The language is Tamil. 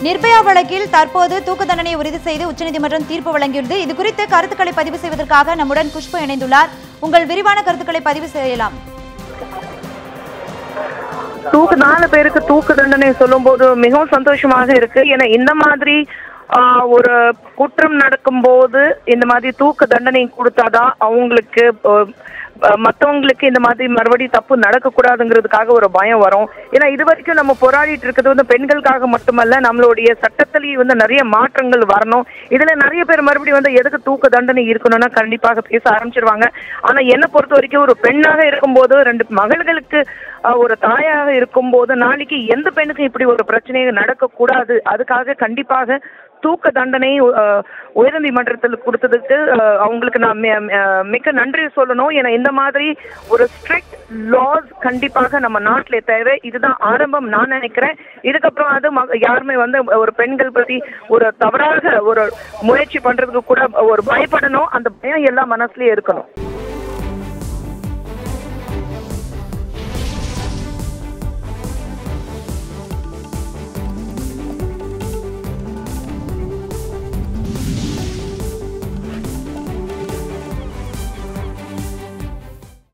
நிர்பயா வழக்கில் தற்போது தூக்கு தண்டனை உறுதி செய்து உச்சநீதிமன்றம் தீர்ப்பு வழங்கியுள்ளது. இது குறித்து கருத்துக்களை பதிவு செய்வதற்காக நம்முடன் குஷ்பு இணைந்துள்ளார். உங்கள் விரிவான கருத்துக்களை பதிவு செய்யலாம். தூக்கு நாலு பேருக்கு தூக்கு தண்டனை சொல்லும்போது மிகவும் சந்தோஷமாக இருக்கு. ஏன்னா இந்த மாதிரி ஆஹ், ஒரு குற்றம் நடக்கும் போது இந்த மாதிரி தூக்கு தண்டனை கொடுத்தாதான் அவங்களுக்கு மற்றவங்களுக்கு மத்தவங்களுக்கு இந்த மாதிரி மறுபடியும் தப்பு நடக்கக்கூடாதுங்கிறதுக்காக ஒரு பயம் வரும். ஏன்னா இது வரைக்கும் நம்ம போராடிட்டு இருக்கிறது வந்து பெண்களுக்காக மட்டுமல்ல நம்மளுடைய சட்டத்திலேயே வந்து நிறைய மாற்றங்கள் வரணும். இதுல நிறைய பேர் மறுபடியும் வந்து எதுக்கு தூக்கு தண்டனை இருக்கணும்னா கண்டிப்பாக பேச ஆரம்பிச்சிருவாங்க. ஆனா என்னை பொறுத்த வரைக்கும் ஒரு பெண்ணாக இருக்கும்போது ரெண்டு மகள்களுக்கு ஒரு தாயாக இருக்கும்போது நாளைக்கு எந்த பெண்ணுக்கும் இப்படி ஒரு பிரச்சனை நடக்கக்கூடாது. அதுக்காக கண்டிப்பாக தூக்க தண்டனை உயர்நீதிமன்றத்தில் கொடுத்ததுக்கு அவங்களுக்கு நான் மி- மிக்க நன்றி சொல்லணும். ஏன்னா இந்த மாதிரி ஒரு ஸ்ட்ரிக்ட் லாஸ் கண்டிப்பாக நம்ம நாட்டில் தேவை. இதுதான் ஆரம்பம் நான் நினைக்கிறேன். இதுக்கப்புறம் அது ம- யாருமே வந்து ஒரு பெண்கள் பத்தி ஒரு தவறாக ஒரு முயற்சி பண்றதுக்கு கூட ஒரு பயப்படணும். அந்த பயம் எல்லாம் மனசுலயே இருக்கணும்.